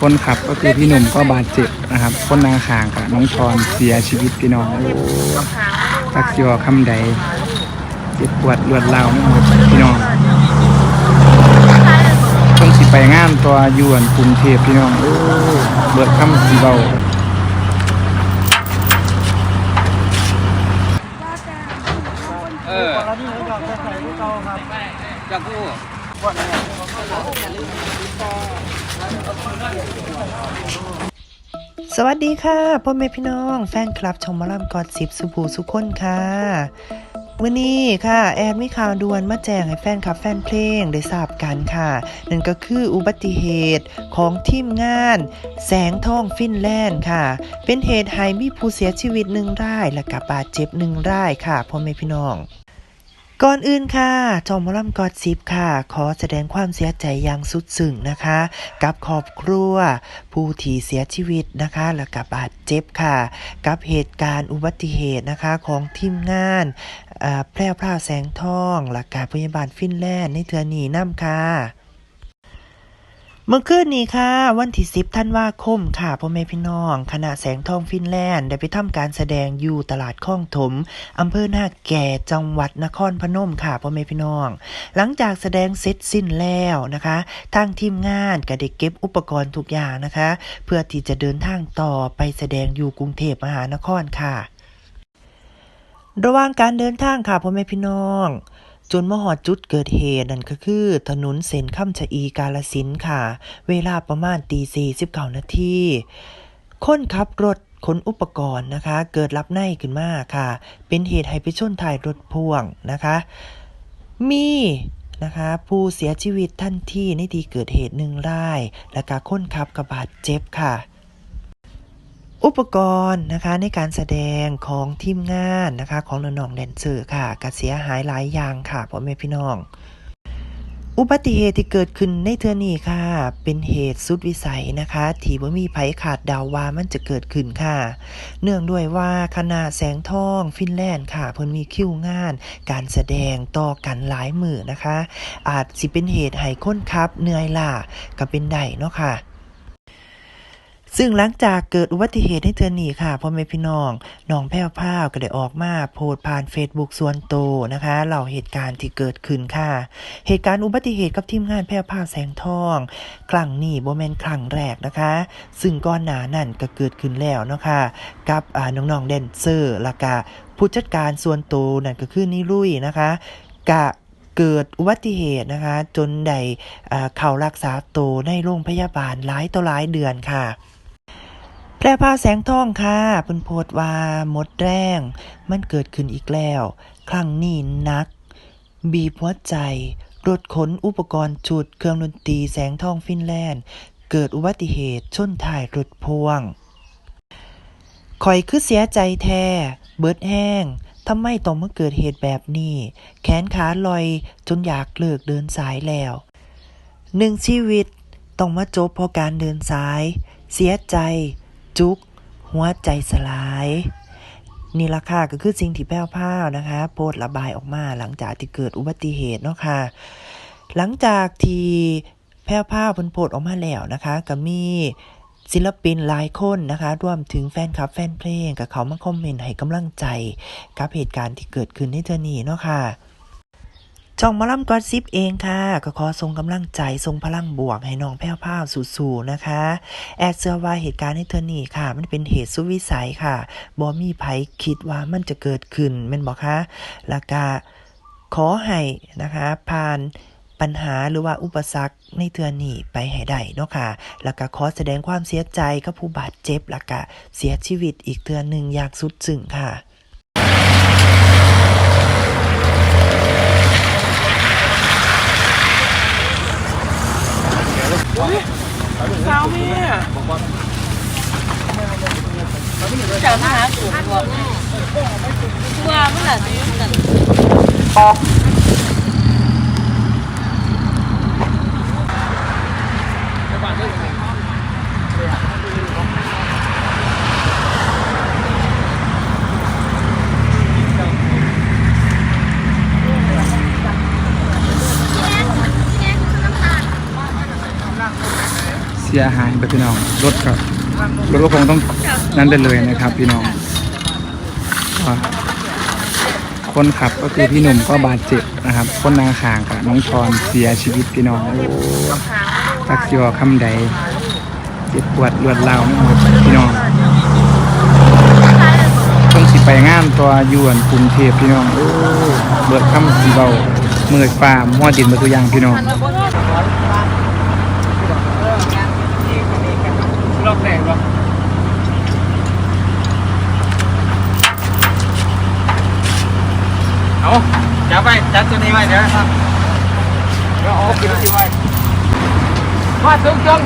คนขับก็คือพี่หนุ่มก็บาดเจ็บนะครับ คนนางขางกับน้องชอนเสียชีวิตพี่น้องโอ้ตักสิวาคำใดเจ็บปวดรวดร้าวไม่หมดพี่น้องต้องสิไปงานตัวอยวนกรุงเทพพี่น้องโอ้เบิดคำสีเบาเออจะกู้ สวัสดีค่ะพ่อแม่พี่น้อง แฟนคลับชมหมอลำกอดสิบสุภูสุคนค่ะวันนี้ค่ะ แอดมีข่าวด่วนมาแจ้งให้แฟนคลับแฟนเพลงได้ทราบกันค่ะ นั่นก็คืออุบัติเหตุของทีมงาน แสงทองฟินแลนด์ค่ะ เป็นเหตุให้มีผู้เสียชีวิตหนึ่งรายและกับบาดเจ็บหนึ่งรายค่ะพ่อแม่พี่น้อง ก่อนอื่นค่ะ จอมหมอลำกอดซิปค่ะ ขอแสดงความเสียใจอย่างสุดซึ้งนะคะ กับครอบครัว ผู้ที่เสียชีวิตนะคะ และกับบาดเจ็บค่ะ กับเหตุการณ์อุบัติเหตุนะคะของทีมงานแพร่พราแสงทอง และการพยาบาลฟินแลนด์ในเทือนีน้ำค่ะ เมื่อคืนนี้ค่ะ วันที่ 10ธันวาคมค่ะพ่อแม่พี่น้อง คณะแสงทองฟินแลนด์ได้ไปทำการแสดงอยู่ตลาดคลองถมอำเภอหน้าแก่จังหวัดนครพนมค่ะพ่อแม่พี่น้อง หลังจากแสดงเสร็จสิ้นแล้วนะคะทางทีมงานก็ได้เก็บอุปกรณ์ทุกอย่างนะคะ เพื่อที่จะเดินทางต่อไปแสดงอยู่กรุงเทพมหานครค่ะ ระหว่างการเดินทางค่ะพ่อแม่พี่น้อง จนมหอดจุดเกิดเหตุนั่นก็คือ ถนนเส้นข้ามชะอีกาลสินค่ะ เวลาประมาณตีสี่สิบเก้านาทีคนขับรถขนอุปกรณ์นะคะ เกิดรับในขึ้นมาค่ะ เป็นเหตุให้ไปชนท้ายรถพ่วงนะคะ มีนะคะผู้เสียชีวิตทันทีในที่เกิดเหตุหนึ่งราย และก็คนขับกระบาดเจ็บค่ะ อุปกรณ์นะคะในการแสดงของทีมงานนะคะของน้องแดนเซอร์ค่ะกเสียหายหลายอย่างค่ะพ่อแม่พี่น้อง อุบัติเหตุที่เกิดขึ้นในเทือนี้ค่ะ เป็นเหตุสุดวิสัยนะคะที่ว่ามีภัยขาดดาวว่ามันจะเกิดขึ้นค่ะ เนื่องด้วยว่าคณะแสงทองฟินแลนด์ค่ะ เพิ่นมีคิวงาน การแสดงต่อกันหลายมือนะคะ อาจสิเป็นเหตุให้คนขับเหนื่อยล้าก็เป็นได้เนาะค่ะ ซึ่งหลังจากเกิดอุบัติเหตุในเทือนนี้ค่ะพ่อแม่พี่น้องน้องแพ้วพ้าก็ได้ออกมาโพสต์ผ่าน Facebook ส่วนโตวนะคะเล่าเหตุการณ์ที่เกิดขึ้นค่ะ เหตุการณ์อุบัติเหตุกับทีมงานแพ้วพ้าแสงทอง ครั้งนี้บ่แมนครั้งแรกนะคะ ซึ่งก่อนหนานั้นก็เกิดขึ้นแล้วเนาะค่ะกับอ่าน้องๆแดนเซอร์ละก็ผู้จัดการส่วนตัวนั่นก็คือนิรุยนะคะกะเกิดอุบัติเหตุนะคะ จนได้เข้ารักษาตัวในโรงพยาบาลหลายต่อหลายเดือนค่ะ แพร่พาวแสงทองค่ะเพิ่นโพสต์ว่าหมดแรง มันเกิดขึ้นอีกแล้ว ครั้งนี้นัก บีบหัวใจ รถขนอุปกรณ์ชุดเครื่องดนตรีแสงทองฟินแลนด์ เกิดอุบัติเหตุชนท้ายรถพ่วงข่อยคือเสียใจแท้ เบิดแห้งทำไมต้องมาเกิดเหตุแบบนี้ แขนขาลอยจนอยากเลิกเดินสายแล้วหนึ่งชีวิตต้องมาจบเพราะการเดินสาย เสียใจ จุก หัวใจสลาย นี่ละค่ะก็คือสิ่งที่แพ้วพรานะคะ โพสต์ระบายออกมาหลังจากที่เกิดอุบัติเหตุเนาะค่ะ หลังจากที่แพ้วพราเพิ่นโพสต์ออกมาแล้วนะคะก็มีศิลปินหลายคนนะคะรวมถึงแฟนคลับแฟนเพลงกับเขามาคอมเมนต์ให้กำลังใจ กับเหตุการณ์ที่เกิดขึ้นในเทอนี้เนาะค่ะ ช่องมอลำกอดซิปเองค่ะ ก็ขอส่งกำลังใจส่งพลังบวกให้น้องแพ้วพราวสู่ๆนะคะ แอดเชื่อว่าเหตุการณ์ในเทอนี้ค่ะ มันเป็นเหตุสุดวิสัยค่ะบ่มีไผคิดว่ามันจะเกิดขึ้นแม่นบอกคะแล้วก็ขอให้นะคะผ่านปัญหาหรือว่าอุปสรรคในเทือนนี้ไปให้ได้เนาะค่ะ แล้วก็ขอแสดงความเสียใจกับผู้บาดเจ็บแล้วก็เสียชีวิตอีกเทือนหนึ่งอยางสุดซึ้งค่ะ เช้าแม่จ้ามาหาสูงบอกว่ามันละสินั่น สียหายไปพี่น้องรถก็รถก็คงต้องนั้นไปเลยนะครับพี่น้อง คนขับก็คือพี่หนุ่มก็บาดเจ็บนะครับ คนนางขางกับน้องชอนเสียชีวิตพี่น้องโอ้ตักสิวาคำใดเจ็บปวดรวดร้าวไม่หมดพี่น้องต้องสิไปงานตัวยวนกรุงเทพพี่น้องโอ้เบิดคำสีเบาเมื่อยฟ้ามัวดินมาตัวอย่างพี่น้อง รอกแตกวะเอาจับไปจับตัวนี้ไว้เดี๋ยวครับเดี๋ยวเอากินที่ไว้มาตึงจง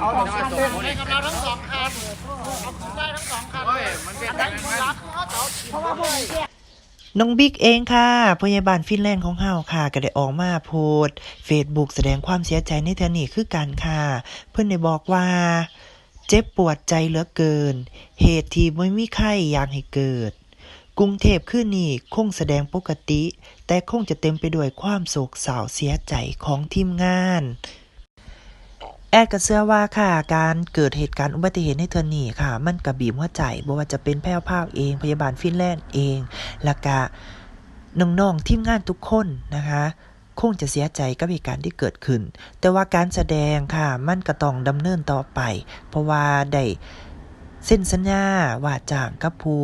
เอาทั้งสองคันเลยกับเราทั้งสองคันได้ทั้งสองคันเลยมันเป็นแบบนั้นน้องบิ๊กเองค่ะพยาบาลฟินแลนด์ของเฮาค่ะ ก็ได้ออกมาโพสเฟซบุ๊กแสดงความเสียใจในเทนี้คือกันค่ะ เพื่อนได้บอกว่า เจ็บปวดใจเหลือเกิน เหตุที่ไม่มีใครอยากให้เกิด กรุงเทพคืนนี้คงแสดงปกติ แต่คงจะเต็มไปด้วยความโศกเศร้าเสียใจของทีมงาน แอดก็เชื่อว่าค่ะ การเกิดเหตุการณ์อุบัติเหตุในเทือนนี้ค่ะ มันกระบีบหัวใจบ่ว่าจะเป็นแพร่วพราวเอง พยาบาลฟินแลนด์เอง แล้วก็น้องๆทีมงานทุกคนนะคะ คงจะเสียใจกับเหตุการณ์ที่เกิดขึ้น แต่ว่าการแสดงค่ะ มันก็ต้องดำเนินต่อไป เพราะว่าได้เส้นสัญญาว่าจ้างกับผู้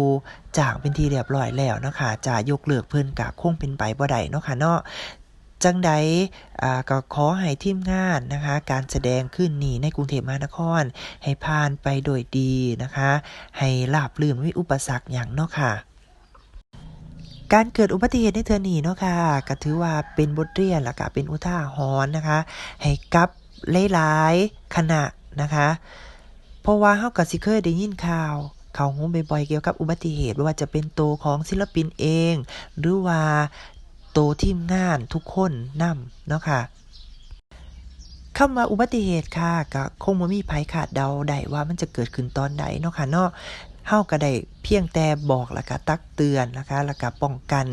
จ้างเป็นที่เรียบร้อยแล้วนะคะจะยกเลิกเพิ่นกะคงเป็นไปบ่ได้เนาะค่ะเนาะ จังใดก็ขอให้ทีมงานนะคะ การแสดงขึ้นนี้ในกรุงเทพมหานคร ให้ผ่านไปโดยดีนะคะ ให้ราบรื่นไม่อุปสรรคอย่างเนาะค่ะการเกิดอุบัติเหตุในเทือนีเนาะค่ะก็ถือว่าเป็นบทเรียนและก็เป็นอุทาหรณ์นะคะ ให้กับหลายๆคณะนะคะ เพราะว่าเฮาก็สิเคยได้ยินข่าวข่าวหูบ่อยๆเกี่ยวกับอุบัติเหตุไม่ว่าจะเป็นตัวของศิลปินเอง หรือว่า ตทีมงานทุกคนนำเนาะค่ะคำว่าอุบัติเหตุค่ะก็คงบ่มีไผขาดเดาได้ว่ามันจะเกิดขึ้นตอนใดเนาะค่ะเนาะเฮาก็ได้เพียงแต่บอกแล้วก็ตักเตือนนะคะแล้วก็ป้องกัน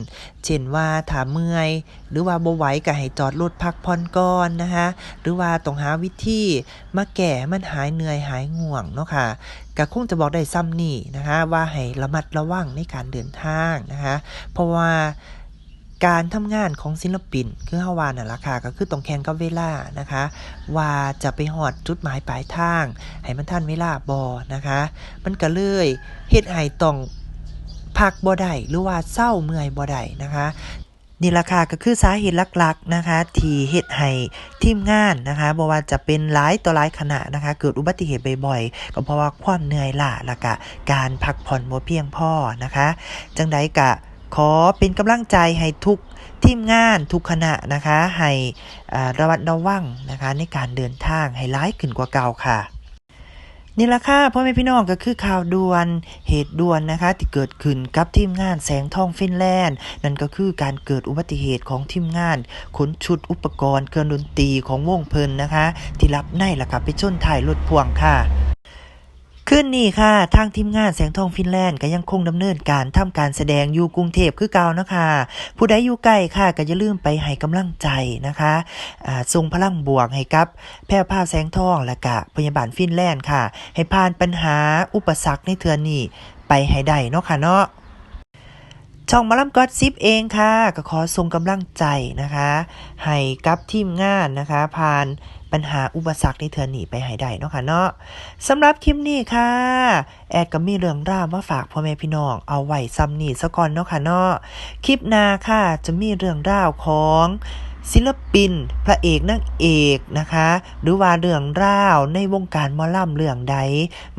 เช่นว่าถ้าเมื่อย หรือว่าบ่ไหวก็ให้จอดรถพักผ่อนก่อนนะคะหรือว่าต้องหาวิธีมาแก้ให้มันหายเหนื่อยหายง่วงเนาะค่ะก็คงจะบอกได้ซ้ำนี่นะคะว่าให้ระมัดระวังในการเดินทางนะคะเพราะว่า การทำงานของศิลปิน คือฮาวานน่ะล่ะค่ะก็คือต้องแข่งกับเวลานะคะ ว่าจะไปหอดจุดหมายปลายทาง ให้มันทันเวลาบอนะคะ มันก็เลยเฮ็ดให้ต้องพักบ่ได้หรือว่าเศร้าเมื่อยบ่ได้นะคะนี่ราคาก็คือสาเหตุหลักๆนะคะ ที่เฮ็ดให้ทีมงานนะคะบ่ว่าจะเป็นหลายต่อหลายขณะนะคะ เกิดอุบัติเหตุบ่อยๆก็เพราะว่าความเหนื่อยล้าและก็การพักผ่อนบ่เพียงพอนะคะ จังใดกะ ขอเป็นกำลังใจให้ทุกทีมงานทุกคณะนะคะ ให้ระวัดระวังนะคะ ในการเดินทางให้ร้ายขึ้นกว่าเก่าค่ะนี่ละค่ะพ่อแม่พี่น้องก็คือข่าวด่วนเหตุด่วนนะคะ ที่เกิดขึ้นกับทีมงานแสงทองฟินแลนด์ นั่นก็คือการเกิดอุบัติเหตุของทีมงานขนชุดอุปกรณ์เครื่องดนตรีของวงเพลินนะคะ ที่รับในล่ะค่ะไปชนถ่ายรถพ่วงค่ะ ขึ้นนี่ค่ะ ทางทีมงานแสงทองฟินแลนด์ก็ยังคงดำเนินการทำการแสดงอยู่กรุงเทพคือเก่านะคะ ผู้ใดอยู่ใกล้ค่ะก็อย่าลืมไปให้กำลังใจนะคะอ่าส่งพลังบวกให้กับ แพร่ผ้าแสงทองและกะพยาบาลฟินแลนด์ค่ะ ให้ผ่านปัญหาอุปสรรคในเทือนนี้ไปให้ได้เนาะค่ะเนาะ ช่องมาลัมก็อดซิปเองค่ะ ก็ขอส่งกำลังใจนะคะ ให้กับทีมงานนะคะ ผ่านปัญหาอุปสรรคในเธอหนีไปให้ได้เนาะค่ะเนาะสำหรับคลิปนี้ค่ะ แอดก็มีเรื่องราวมาฝากพ่อแม่พี่น้องเอาไว้ซ้ำนี่ซะก่อนเนาะค่ะเนาะคลิปหน้าค่ะจะมีเรื่องราวของ ศิลปิน พระเอกนางเอกนะคะ หรือว่าเรื่องราวในวงการมอลำเรื่องใด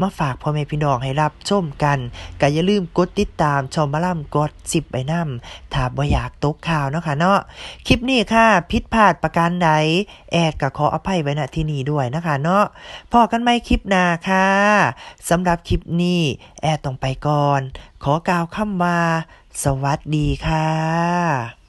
มาฝากพ่อแม่พี่น้องให้รับชมกันก็อย่าลืมกดติดตามชมมอลำกดสิบไปนำถ้าบ่อยากตกข่าวเนาะค่ะเนาะคลิปนี้ค่ะ ผิดพลาดประการใด แอดก็ขออภัยไว้ณที่นี้ด้วยนะคะเนาะพอกันไหมคลิปหน้าค่ะสำหรับคลิปนี้แอดต้องไปก่อน ขอกล่าวคำว่า สวัสดีค่ะ